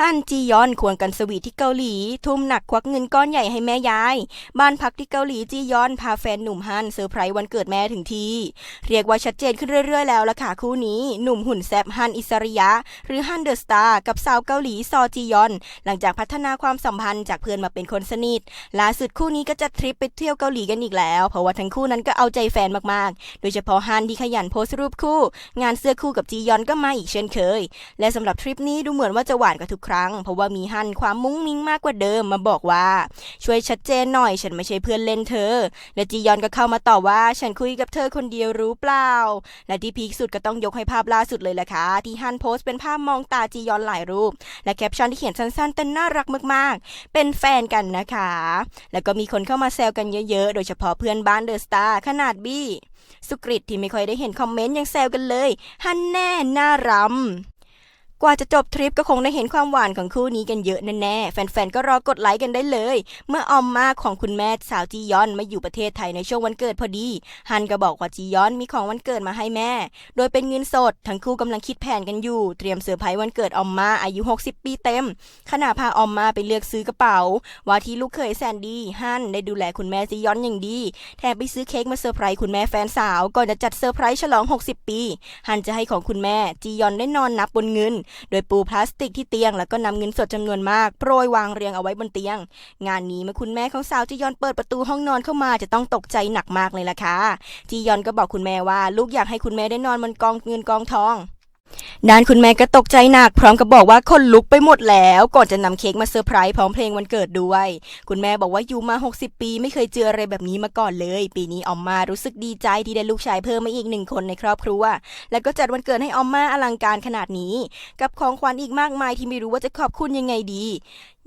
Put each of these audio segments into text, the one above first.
ฮันจียอนควงกันสวีทที่เกาหลี ทุ่มหนักควักเงินก้อนใหญ่ให้แม่ยาย บ้านพักที่เกาหลีจียอนพาแฟนหนุ่มฮันเซอร์ไพรส์วันเกิดแม่ถึงที เรียกว่าชัดเจนขึ้นเรื่อยๆแล้วล่ะค่ะคู่นี้ หนุ่มหุ่นแซบฮันอิสริยะ หรือฮันเดอะสตาร์กับสาวเกาหลีซอจียอน หลังจากพัฒนาความสัมพันธ์จากเพื่อนมาเป็นคนสนิทล่าสุดคู่นี้ก็จะทริปไปเที่ยวเกาหลีกันอีกแล้ว เพราะว่าทั้งคู่นั้นก็เอาใจแฟนมากๆ โดยเฉพาะฮันที่ขยันโพสต์รูปคู่ งานเสื้อคู่กับจียอนก็มาอีกเช่นเคย และสำหรับทริปนี้ดูเหมือนว่าจะหวานกว่าทุกครั้ง เพราะว่ามีฮันความมุ้งมิ้งมากกว่าเดิมมาบอกว่า ช่วยชัดเจนหน่อย ฉันไม่ใช่เพื่อนเล่นเธอ และจียอนก็เข้ามาตอบว่า ฉันคุยกับเธอคนเดียวรู้เปล่า และที่พีคสุดก็ต้องยกให้ภาพล่าสุดเลยแหละค่ะที่ฮันโพสต์เป็นภาพมองตาจียอนหลายรูป และแคปชั่นที่เขียนสั้นๆแต่น่ารักมากๆ เป็นแฟนกันนะคะ แล้วก็มีคนเข้ามาแซวกันเยอะๆ โดยเฉพาะเพื่อนบ้านเดอะสตาร์ขนาดบี้สุกริตที่ไม่ค่อยได้เห็นคอมเมนต์ยังแซวกันเลย ฮันแน่น่ารำ กว่าจะจบทริปก็คงได้เห็นความหวานของคู่นี้กันเยอะแน่ๆ แฟนๆ ก็รอกดไลค์กันได้เลย เมื่อออมมาของคุณแม่สาวจียอนมาอยู่ประเทศไทยในช่วงวันเกิดพอดี ฮันก็บอกว่าจียอนมีของวันเกิดมาให้แม่ โดยเป็นเงินสด ทั้งคู่กำลังคิดแผนกันอยู่ เตรียมเซอร์ไพรส์วันเกิดออมมาอายุ 60 ปีเต็ม ขณะพาออมมาไปเลือกซื้อกระเป๋า ว่าที่ลูกเขยแสนดีฮันได้ดูแลคุณแม่จียอนอย่างดี แถมไปซื้อเค้กมาเซอร์ไพรส์คุณแม่แฟนสาวก่อนจะจัดเซอร์ไพรส์ฉลอง 60 ปี ฮันจะให้ของคุณแม่จียอนได้นอนนับบนเงินโดยปูพลาสติกที่เตียง แล้วก็นำเงินสดจำนวนมากโปรยวางเรียงเอาไว้บนเตียง งานนี้เมื่อคุณแม่ของสาวจียอนเปิดประตูห้องนอนเข้ามาจะต้องตกใจหนักมากเลยล่ะค่ะจียอนก็บอกคุณแม่ว่า ลูกอยากให้คุณแม่ได้นอนบนกองเงินกองทอง ด้านคุณแม่ก็ตกใจหนักพร้อมกับบอกว่าคนลุกไปหมดแล้ว ก่อนจะนำเค้กมาเซอร์ไพรส์พร้อมเพลงวันเกิดด้วย คุณแม่บอกว่าอยู่มา 60 ปีไม่เคยเจออะไรแบบนี้มาก่อนเลย ปีนี้ออมมารู้สึกดีใจที่ได้ลูกชายเพิ่มมาอีกหนึ่งคนในครอบครัว แล้วก็จัดวันเกิดให้ออมมาอลังการขนาดนี้ กับของขวัญอีกมากมายที่ไม่รู้ว่าจะขอบคุณยังไงดี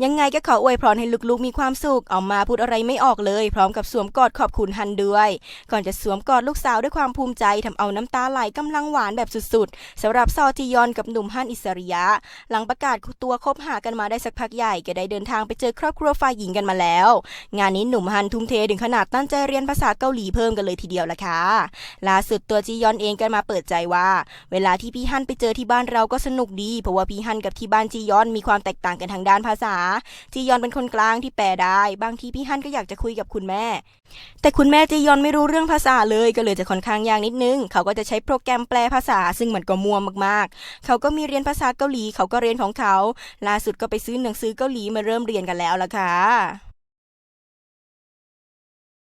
ยังไงก็ขออวยพรให้ลูกๆมีความสุขออมมาพูดอะไรไม่ออกเลย พร้อมกับสวมกอดขอบคุณฮันด้วย ก่อนจะสวมกอดลูกสาวด้วยความภูมิใจทำเอาน้ำตาไหลกำลังหวานแบบสุดๆสำหรับซอจียอนกับหนุ่มฮันอิสริยะ หลังประกาศตัวคบหากันมาได้สักพักใหญ่ก็ได้เดินทางไปเจอครอบครัวฝ่ายหญิงกันมาแล้ว งานนี้หนุ่มฮันทุ่มเทถึงขนาดตั้งใจเรียนภาษาเกาหลีเพิ่มกันเลยทีเดียวละค่ะล่าสุดตัวจียอนเองก็มาเปิดใจว่า เวลาที่พี่ฮันไปเจอที่บ้านเราก็สนุกดีเพราะว่าพี่ฮันกับที่บ้านจียอนมีความแตกต่างกันทางด้านภาษาจียอนเป็นคนกลางที่แปลได้ บางทีพี่ฮั่นก็อยากจะคุยกับคุณแม่ แต่คุณแม่จียอนไม่รู้เรื่องภาษาเลยก็เลยจะค่อนข้างยากนิดนึง เขาก็จะใช้โปรแกรมแปลภาษา ซึ่งมันก็มัวมากๆ เขาก็มีเรียนภาษาเกาหลี เขาก็เรียนของเขา ล่าสุดก็ไปซื้อหนังสือเกาหลีมาเริ่มเรียนกันแล้วล่ะค่ะ